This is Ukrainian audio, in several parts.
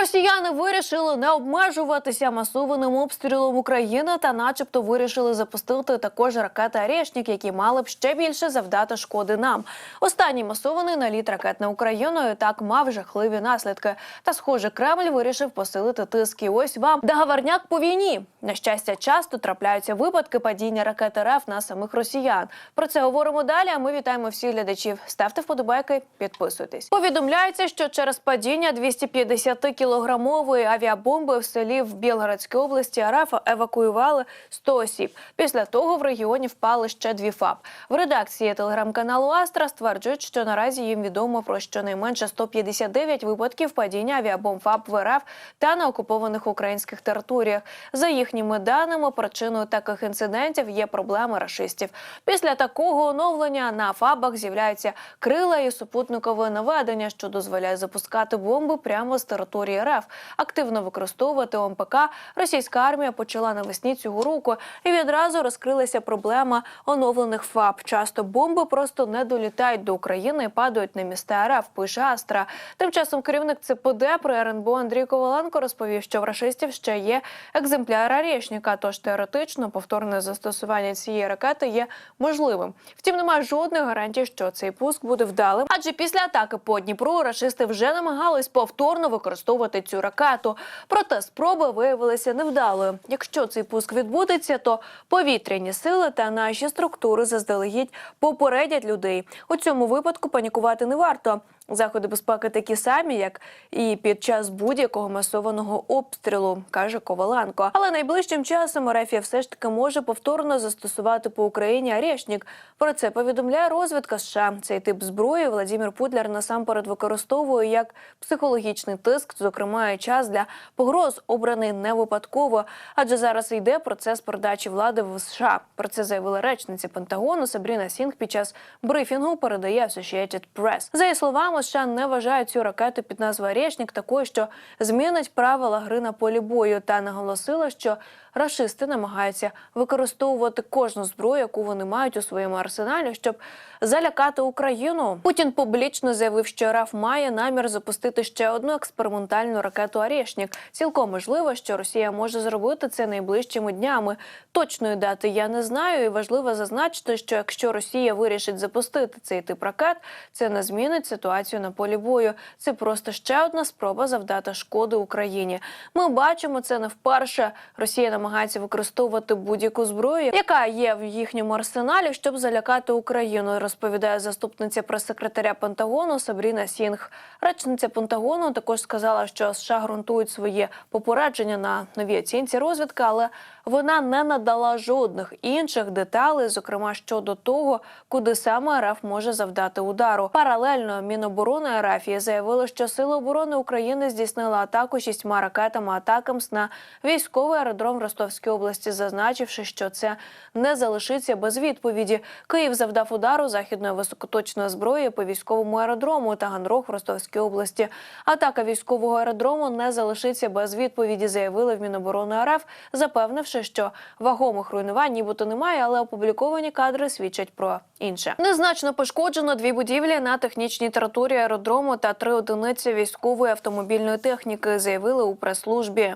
Росіяни вирішили не обмежуватися масованим обстрілом України та, начебто, вирішили запустити також ракети «Орешник», які мали б ще більше завдати шкоди нам. Останній масований наліт ракет на Україну і так мав жахливі наслідки. Та, схоже, Кремль вирішив посилити тиск. І ось вам договорняк по війні. На щастя, часто трапляються випадки падіння ракет РФ на самих росіян. Про це говоримо далі. А ми вітаємо всіх глядачів. Ставте вподобайки, підписуйтесь. Повідомляється, що через падіння 250 кілограмової авіабомби в селі в Білгородській області РФ евакуювали 100 осіб. Після того в регіоні впали ще дві ФАП. В редакції телеграм-каналу Астра стверджують, що наразі їм відомо про щонайменше 159 випадків падіння авіабомб ФАП в РФ та на окупованих українських територіях. За їхніми даними, причиною таких інцидентів є проблеми рашистів. Після такого оновлення на ФАБах з'являються крила і супутникове наведення, що дозволяє запускати бомби прямо з території РФ. Активно використовувати ОМПК російська армія почала навесні цього року, і відразу розкрилася проблема оновлених ФАБ. Часто бомби просто не долітають до України і падають на міста РФ. Пише Астра. Тим часом керівник ЦПД при РНБО Андрій Коваленко розповів, що в рашистів ще є екземпляр Арєшніка, тож теоретично повторне застосування цієї ракети є можливим. Втім, немає жодних гарантій, що цей пуск буде вдалим. Адже після атаки по Дніпру рашисти вже намагались повторно використовувати цю ракету. Проте спроби виявилися невдалою. Якщо цей пуск відбудеться, то повітряні сили та наші структури заздалегідь попередять людей. У цьому випадку панікувати не варто. Заходи безпеки такі самі, як і під час будь-якого масованого обстрілу, каже Коваленко. Але найближчим часом Рефія все ж таки може повторно застосувати по Україні Арешнік. Про це повідомляє розвідка США. Цей тип зброї Владимир Путляр насамперед використовує як психологічний тиск, зокрема і час для погроз обраний не випадково, адже зараз йде процес передачі влади в США. Про це заявила речниця Пентагону Сабріна Сінг під час брифінгу. Передає Associated Press. За її словами, США не вважають цю ракету під назвою «Орешник» такою, що змінить правила гри на полі бою, та наголосила, що рашисти намагаються використовувати кожну зброю, яку вони мають у своєму арсеналі, щоб залякати Україну. Путін публічно заявив, що РФ має намір запустити ще одну експериментальну ракету «Орешник». Цілком можливо, що Росія може зробити це найближчими днями. Точної дати я не знаю, і важливо зазначити, що якщо Росія вирішить запустити цей тип ракет, це не змінить ситуацію на полі бою. Це просто ще одна спроба завдати шкоди Україні. Ми бачимо це не вперше. Росія намагається використовувати будь-яку зброю, яка є в їхньому арсеналі, щоб залякати Україну. Розповідає заступниця прес-секретаря Пентагону Сабріна Сінг. Речниця Пентагону також сказала, що США ґрунтують свої попередження на новій оцінці розвідки, але вона не надала жодних інших деталей, зокрема щодо того, куди саме РФ може завдати удару. Паралельно Міноборони РФ заявило, що Сили оборони України здійснили атаку шістьма ракетами Атакамс на військовий аеродром в Ростовській області, зазначивши, що це не залишиться без відповіді. Київ завдав удару західної високоточної зброї по військовому аеродрому Таганрог в Ростовській області. Атака військового аеродрому не залишиться без відповіді, заявили в Міноборони РФ, запевнивши, що вагомих руйнувань нібито немає, але опубліковані кадри свідчать про інше. Незначно пошкоджено дві будівлі на технічній території аеродрому та три одиниці військової автомобільної техніки, заявили у прес-службі.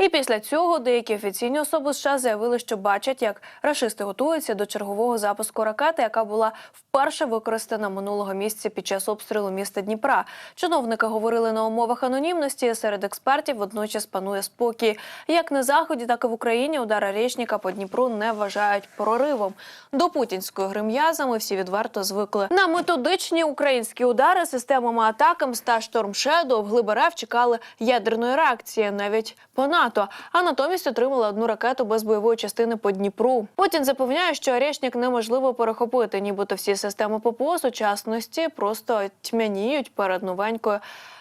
І після цього деякі офіційні особи США заявили, що бачать, як рашисти готуються до чергового запуску ракети, яка була вперше використана минулого місяця під час обстрілу міста Дніпра. Чиновники говорили на умовах анонімності. Серед експертів водночас панує спокій. Як на заході, так і в Україні удар Речніка по Дніпру не вважають проривом. До путінської грим'яза ми всі відверто звикли. На методичні українські удари системами атакам та Шторм Шедоу в чекали ядерної реакції навіть по НАТО, а натомість отримали одну ракету без бойової частини по Дніпру. Путін запевняє, що Орешник неможливо перехопити, нібито всі системи ППО сучасності просто тьмяніють перед новенькою.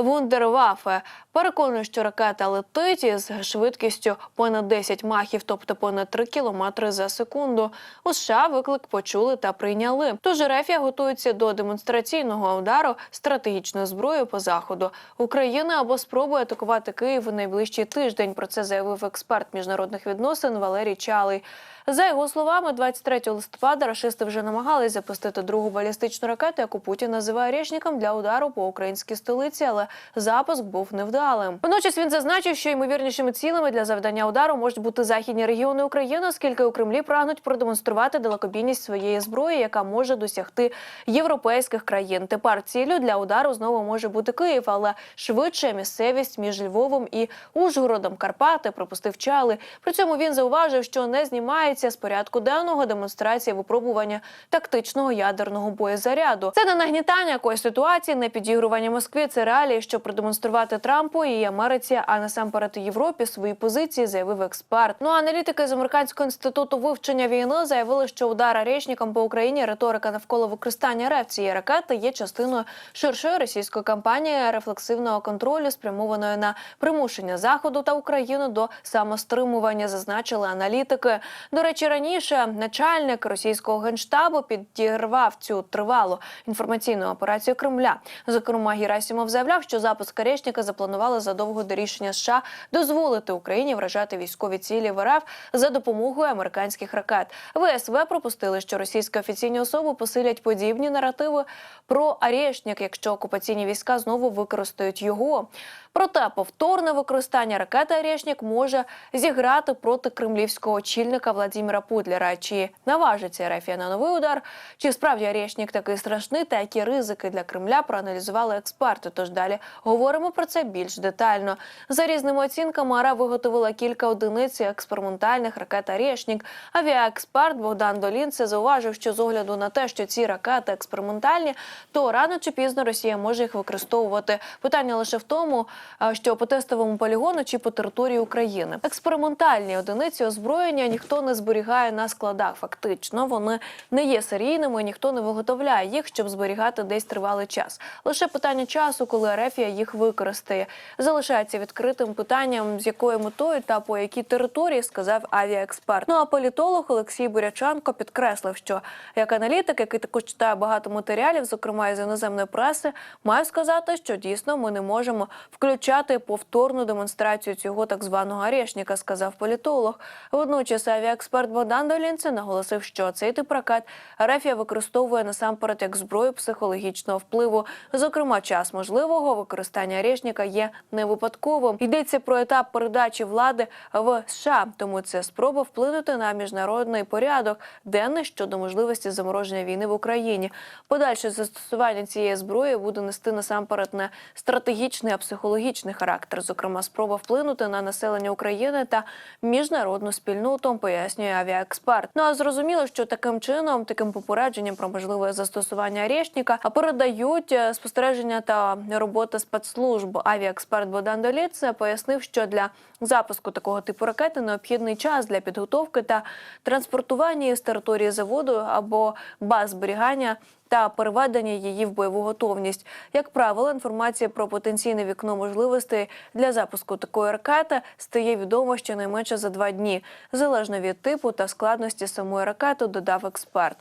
Вундервафе переконує, що ракета летить із швидкістю понад 10 махів, тобто понад 3 кілометри за секунду. У США виклик почули та прийняли. Тож Рефія готується до демонстраційного удару стратегічною зброєю по заходу. Україна або спробує атакувати Київ у найближчий тиждень. Про це заявив експерт міжнародних відносин Валерій Чалий. За його словами, 23 листопада рашисти вже намагались запустити другу балістичну ракету, яку Путін називає «Орешником» для удару по українській столиці, але запуск був невдалим. Водночас він зазначив, що ймовірнішими цілими для завдання удару можуть бути західні регіони України, оскільки у Кремлі прагнуть продемонструвати далекобійність своєї зброї, яка може досягти європейських країн. Тепер ціллю для удару знову може бути Київ, але швидше місцевість між Львовом і Ужгородом Карпати припустив Чали. При цьому він зауважив, що не знімається з порядку денного демонстрація випробування тактичного ядерного боєзаряду. Це не нагнітання якоїсь ситуації, не підігрування Москві. Це реалії, щоб продемонструвати Трампу і Америці, а насамперед Європі свої позиції, заявив експерт. Ну а аналітики з американського інституту вивчення війни заявили, що удар аречникам по Україні риторика навколо використання РФ цієї ракети є частиною ширшої російської кампанії рефлексивного контролю, спрямованої на примушення заходу та Україну до самостримування, зазначили аналітики. До речі, раніше начальник російського генштабу підірвав цю тривалу інформаційну операцію Кремля. Зокрема, Герасимов заявляв, що запуск Орешника запланували задовго до рішення США дозволити Україні вражати військові цілі в РФ за допомогою американських ракет. ВСВ пропустили, що російські офіційні особи посилять подібні наративи про Орешник, якщо окупаційні війська знову використають його. Проте повторне використання ракети Орешник може зіграти проти кремлівського очільника Владимира Путлера. Чи наважиться Рефія на новий удар? Чи справді Орешник такий страшний? Та які ризики для Кремля проаналізували експерти? Тож далі говоримо про це більш детально. За різними оцінками АРА виготовила кілька одиниць експериментальних ракет Орешник. Авіаексперт Богдан Долінце зауважив, що з огляду на те, що ці ракети експериментальні, то рано чи пізно Росія може їх використовувати. Питання лише в тому, що по тестовому полігону чи по території України. Експериментальні одиниці озброєння ніхто не зберігає на складах. Фактично, вони не є серійними, ніхто не виготовляє їх, щоб зберігати десь тривалий час. Лише питання часу, коли Арефія їх використає, залишається відкритим питанням, з якою метою та по якій території, сказав авіаексперт. Ну а політолог Олексій Бурячанко підкреслив, що як аналітик, який також читає багато матеріалів, зокрема із іноземної преси, маю сказати, що дійсно ми не можемо включати повторну демонстрацію цього так званого арешника, сказав політолог. Водночас авіаексперт Богдан Долінце наголосив, що цей тип ракет Рефія використовує насамперед як зброю психологічного впливу. Зокрема, час можливого використання арешника є не випадковим. Йдеться про етап передачі влади в США, тому це спроба вплинути на міжнародний порядок денний щодо можливості замороження війни в Україні. Подальше застосування цієї зброї буде нести насамперед не стратегічний, а психологічний характер, зокрема, спроба вплинути на населення України та міжнародну спільноту, пояснює авіаексперт. Ну а зрозуміло, що таким чином, таким попередженням про можливе застосування арешника передають е, спостереження та робота спецслужб. Авіаексперт Богдан Доліц пояснив, що для запуску такого типу ракети необхідний час для підготовки та транспортування з території заводу або баз зберігання та переведення її в бойову готовність. Як правило, інформація про потенційне вікно можливостей для запуску такої ракети стає відомо щонайменше за два дні, залежно від типу та складності самої ракети, додав експерт.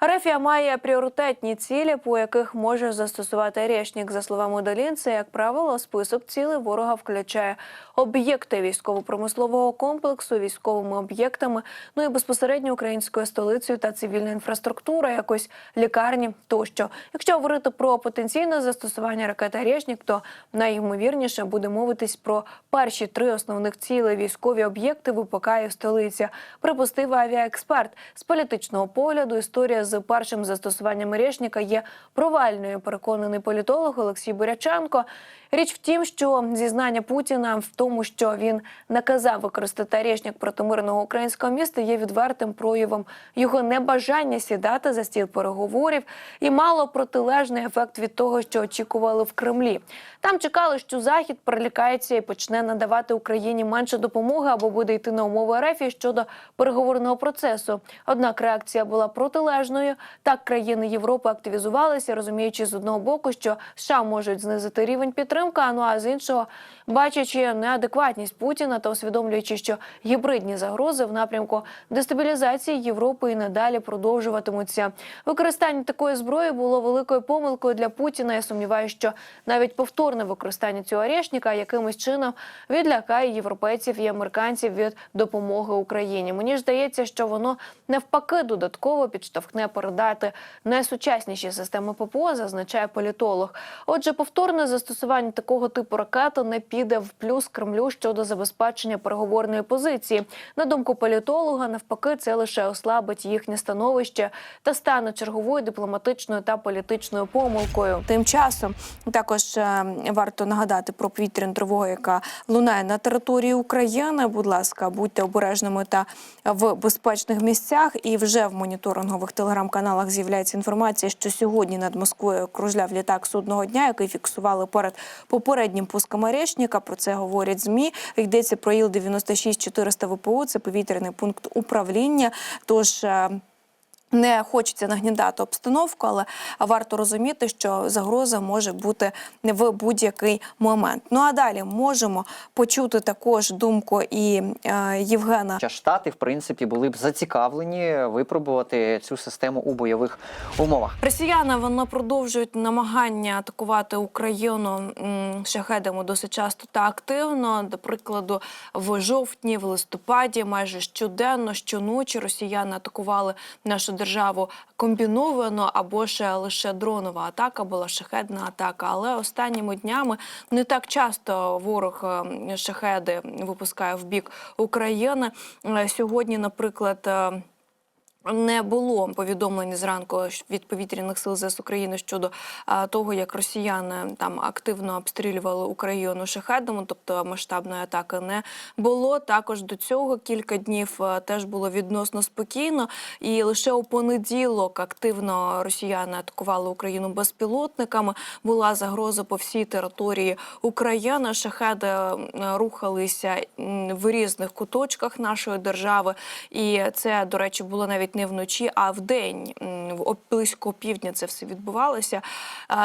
Рефія має пріоритетні цілі, по яких може застосувати Орешник. За словами Долінця, як правило, список цілей ворога включає об'єкти військово-промислового комплексу, військовими об'єктами, ну і безпосередньо українською столицею та цивільна інфраструктура, якось лікарні тощо. Якщо говорити про потенційне застосування ракети Орешник, то найймовірніше буде мовитись про перші три основних цілей військові об'єкти ВПК і столиця. Припустив авіаексперт з політичного погляду. Історія з першим застосуванням Орешника є провальною. Переконаний політолог Олексій Буряченко. Річ в тім, що зізнання Путіна в тому, що він наказав використати Орешник проти мирного українського міста, є відвертим проявом його небажання сідати за стіл переговорів і мало протилежний ефект від того, що очікували в Кремлі. Там чекали, що Захід прилікається і почне надавати Україні менше допомоги або буде йти на умови РФ щодо переговорного процесу. Однак реакція була протилежною. Так країни Європи активізувалися, розуміючи з одного боку, що США можуть знизити рівень підтримки, ну а з іншого бачачи неадекватність Путіна та усвідомлюючи, що гібридні загрози в напрямку дестабілізації Європи і надалі продовжуватимуться. Використання такої зброї було великою помилкою для Путіна. Я сумніваюся, що навіть повторне використання цього орешника якимось чином відлякає європейців і американців від допомоги Україні. Мені здається, що воно навпаки додатково підштовхне передати найсучасніші системи ППО, зазначає політолог. Отже, повторне застосування застосування такого типу ракети не піде в плюс Кремлю щодо забезпечення переговорної позиції. На думку політолога, навпаки, це лише ослабить їхнє становище та стане черговою дипломатичною та політичною помилкою. Тим часом також е, варто нагадати про повітряну тривогу, яка лунає на території України. Будь ласка, будьте обережними та в безпечних місцях. І вже в моніторингових телеграм-каналах з'являється інформація, що сьогодні над Москвою кружляв літак судного дня, який фіксували перед попереднім пуском Орешника. Про це говорять змі. Йдеться про іл 96 400 ВПУ. Це повітряний пункт управління. Тож е, не хочеться нагнідати обстановку, але варто розуміти, що загроза може бути в будь-який момент. Ну а далі можемо почути також думку і е, Євгена Штати, в принципі, були б зацікавлені випробувати цю систему у бойових умовах. Росіяни вони продовжують намагання атакувати Україну шахедами досить часто та активно. До прикладу, в жовтні, в листопаді, майже щоденно, щоночі росіяни атакували нашу державу комбіновано або ще лише дронова атака була шахедна атака. Але останніми днями не так часто ворог е, шахеди випускає в бік України. Е, Сьогодні, наприклад. Не було повідомлень зранку від повітряних сил ЗС України щодо а, того, як росіяни там активно обстрілювали Україну шахедами, тобто масштабної атаки не було. Також до цього кілька днів а, теж було відносно спокійно, і лише у понеділок активно росіяни атакували Україну безпілотниками. Була загроза по всій території України. Шахеди рухалися в різних куточках нашої держави, і це, до речі, було навіть не вночі, а в день в близько півдня це все відбувалося.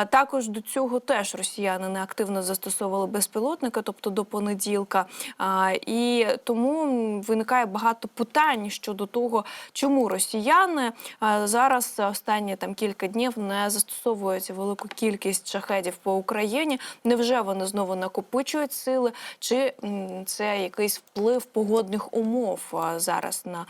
Також до цього теж росіяни неактивно застосовували безпілотника, тобто до понеділка. І тому виникає багато питань щодо того, чому росіяни зараз останні там кілька днів не застосовують велику кількість шахедів по Україні. Невже вони знову накопичують сили, чи це якийсь вплив погодних умов зараз на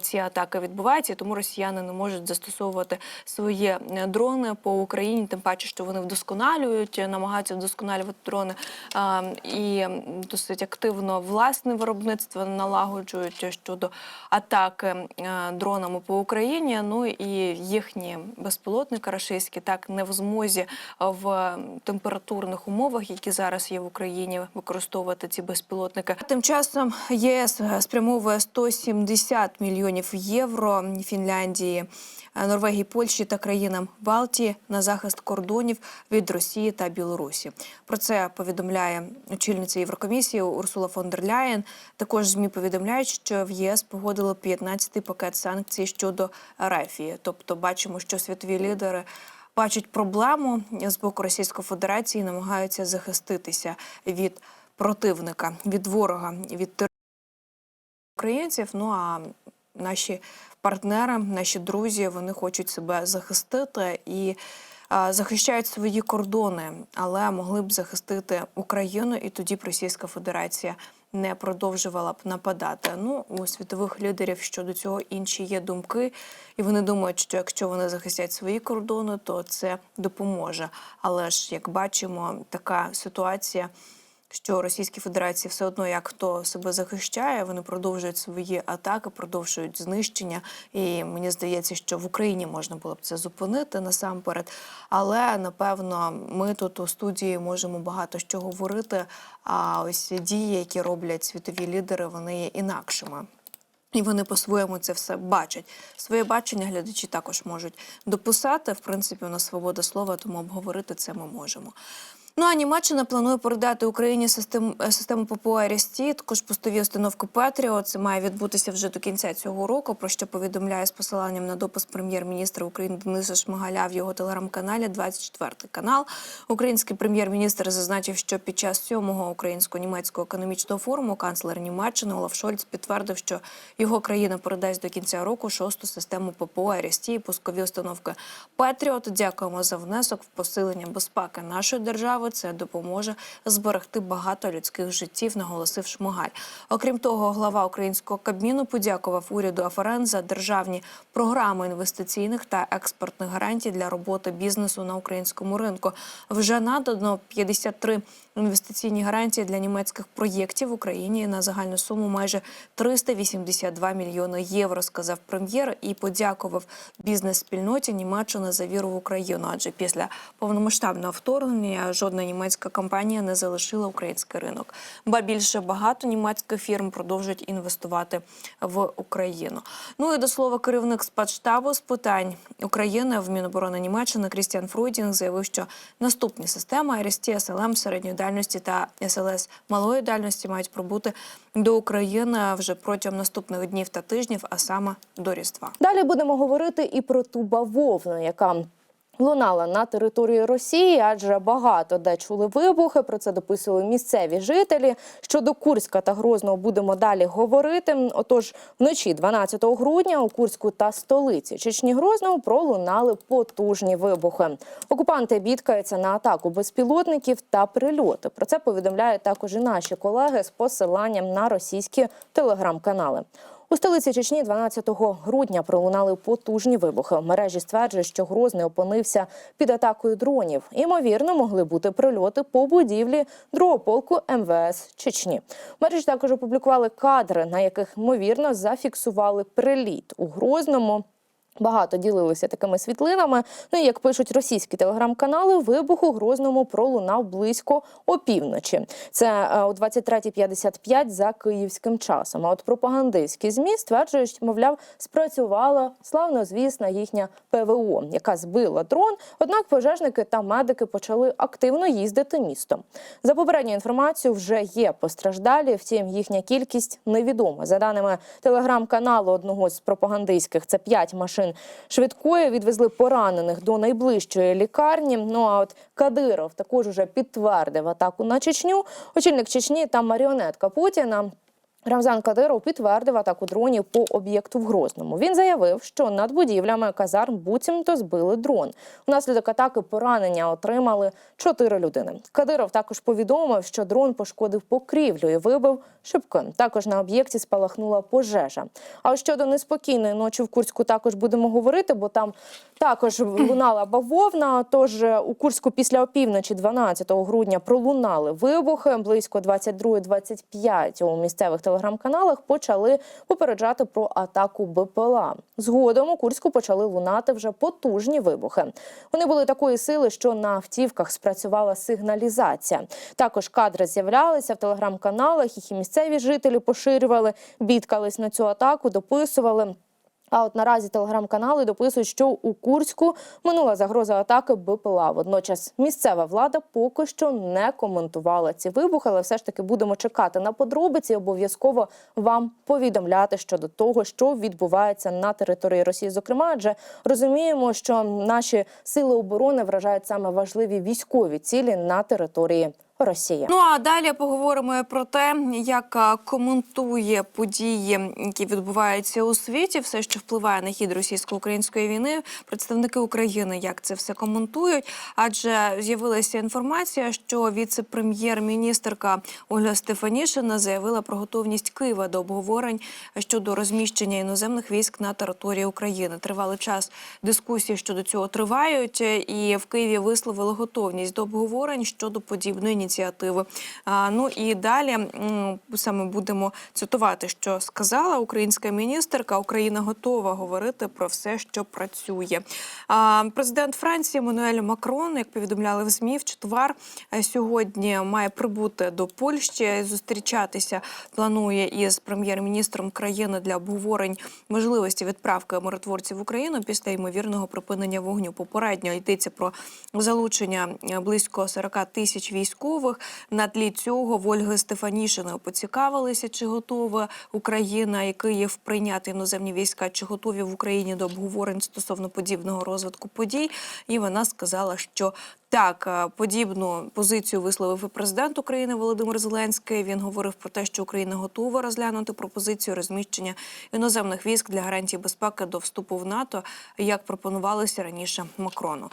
ці атаки відбувається? І Тому росіяни не можуть застосовувати свої е, дрони по Україні, тим паче, що вони вдосконалюють, е, намагаються вдосконалювати дрони а, і досить активно власне виробництво налагоджують щодо атаки е, дронами по Україні. Ну і їхні безпілотники рашистські так не в змозі в температурних умовах, які зараз є в Україні, використовувати ці безпілотники. Тим часом ЄС спрямовує 170 мільйонів євро Фінляндії, Норвегії, Польщі та країнам Балтії на захист кордонів від Росії та Білорусі. Про це повідомляє очільниця Єврокомісії Урсула фон дер Ляєн. Також змі повідомляють, що в ЄС погодило 15-й пакет санкцій щодо Рефії. Тобто, бачимо, що світові лідери. Бачать проблему з боку Російської Федерації, і намагаються захиститися від противника, від ворога, від тер- українців. Ну а наші партнери, наші друзі, вони хочуть себе захистити і захищають свої кордони, але могли б захистити Україну, і тоді б Російська Федерація не продовжувала б нападати. Ну у світових лідерів щодо цього інші є думки, і вони думають, що якщо вони захистять свої кордони, то це допоможе. Але ж як бачимо, така ситуація що Російській Федерації все одно як хто себе захищає, вони продовжують свої атаки, продовжують знищення. І мені здається, що в Україні можна було б це зупинити насамперед. Але напевно ми тут у студії можемо багато що говорити. А ось дії, які роблять світові лідери, вони є інакшими. І вони по-своєму це все бачать. Своє бачення глядачі також можуть дописати. В принципі, у нас свобода слова, тому обговорити це ми можемо. Ну а Німеччина планує передати Україні систему, е, систему ППО «Арісті», також постові установки Петріо. Це має відбутися вже до кінця цього року. Про що повідомляє з посиланням на допис прем'єр-міністра України Дениса Шмигаля в його телеграм-каналі 24 канал. Український прем'єр-міністр зазначив, що під час сьомого українсько-німецького економічного форуму канцлер Німеччини Олаф Шольц підтвердив, що його країна передасть до кінця року шосту систему ППО «Арісті» і пускові установки Петріот. Дякуємо за внесок в посилення безпеки нашої держави. Держави. Це допоможе зберегти багато людських життів, наголосив Шмигаль. Окрім того, глава українського кабміну подякував уряду АФРН за державні програми інвестиційних та експортних гарантій для роботи бізнесу на українському ринку. Вже надано 53 інвестиційні гарантії для німецьких проєктів в Україні на загальну суму майже 382 мільйони євро, сказав прем'єр і подякував бізнес-спільноті Німеччини за віру в Україну. Адже після повномасштабного вторгнення жодна німецька компанія не залишила український ринок. Ба більше багато німецьких фірм продовжують інвестувати в Україну. Ну і до слова, керівник спецштабу з питань України в Міноборони Німеччини Крістіан Фройдінг заявив, що наступні системи РСТ, СЛМ середньої дальності та СЛС малої дальності мають прибути до України вже протягом наступних днів та тижнів, а саме до Різдва. Далі будемо говорити і про ту бавовну, яка лунала на території Росії, адже багато де чули вибухи. Про це дописували місцеві жителі. Щодо Курська та Грозного будемо далі говорити. Отож, вночі 12 грудня у Курську та столиці Чечні Грозного пролунали потужні вибухи. Окупанти бідкаються на атаку безпілотників та прильоти. Про це повідомляють також і наші колеги з посиланням на російські телеграм-канали. У столиці Чечні 12 грудня пролунали потужні вибухи. Мережі стверджують, що Грозний опинився під атакою дронів. Імовірно, могли бути прильоти по будівлі другого полку МВС Чечні. Мережі також опублікували кадри, на яких ймовірно зафіксували приліт у Грозному. Багато ділилися такими світлинами. Ну і як пишуть російські телеграм-канали, вибух у Грозному пролунав близько опівночі. Це е, о 23.55 за київським часом. А от пропагандистські змі стверджують, мовляв, спрацювала славнозвісна їхня ПВО, яка збила дрон. Однак пожежники та медики почали активно їздити містом. За попередньою інформацією, вже є постраждалі. Втім, їхня кількість невідома. За даними телеграм-каналу одного з пропагандистських, це 5 машин швидкої відвезли поранених до найближчої лікарні. Ну а от Кадиров також уже підтвердив атаку на Чечню. Очільник Чечні та маріонетка Путіна. Рамзан Кадиров підтвердив атаку дронів по об'єкту в Грозному. Він заявив, що над будівлями казарм буцімто збили дрон. Внаслідок атаки поранення отримали чотири людини. Кадиров також повідомив, що дрон пошкодив покрівлю і вибив шибки. Також на об'єкті спалахнула пожежа. А щодо неспокійної ночі в Курську також будемо говорити, бо там також лунала бавовна. Тож е, у Курську після опівночі, 12 грудня, пролунали вибухи. Близько 22-25 у місцевих телеграм-каналах почали попереджати про атаку БПЛА. Згодом у Курську почали лунати вже потужні вибухи. Вони були такої сили, що на автівках спрацювала сигналізація. Також кадри з'являлися в телеграм-каналах, їх і місцеві жителі поширювали, бідкались на цю атаку, дописували. А от наразі телеграм-канали дописують, що у Курську минула загроза атаки БПЛА. Водночас місцева влада поки що не коментувала ці вибухи, але все ж таки будемо чекати на подробиці. Обов'язково вам повідомляти щодо того, що відбувається на території Росії. Зокрема, адже розуміємо, що наші сили оборони вражають саме важливі військові цілі на території Росії. Ну а далі поговоримо про те, як коментує події, які відбуваються у світі, все, що впливає на хід російсько-української війни. Представники України як це все коментують. Адже з'явилася інформація, що віце-прем'єр-міністрка Ольга Стефанішина заявила про готовність Києва до обговорень щодо розміщення іноземних військ на території України. Тривалий час дискусії щодо цього тривають, і в Києві висловили готовність до обговорень щодо подібної ініціативи. А, ну і далі саме будемо цитувати, що сказала українська міністерка. Україна готова говорити про все, що працює. Президент Франції Мануель Макрон, як повідомляли в ЗМІ, в четвер е, сьогодні має прибути до Польщі. Зустрічатися планує із прем'єр-міністром країни для обговорень можливості відправки миротворців в Україну після ймовірного припинення вогню. Попередньо йдеться про залучення е, близько 40 тисяч військових. На тлі цього в Ольги Стефанішиної поцікавилися, чи готова Україна і Київ прийняти іноземні війська, чи готові в Україні до обговорень стосовно подібного розвитку подій. І вона сказала, що так, е, подібну позицію висловив і президент України Володимир Зеленський. Він говорив про те, що Україна готова розглянути пропозицію розміщення іноземних військ для гарантії безпеки до вступу в НАТО, як пропонувалося раніше Макрону.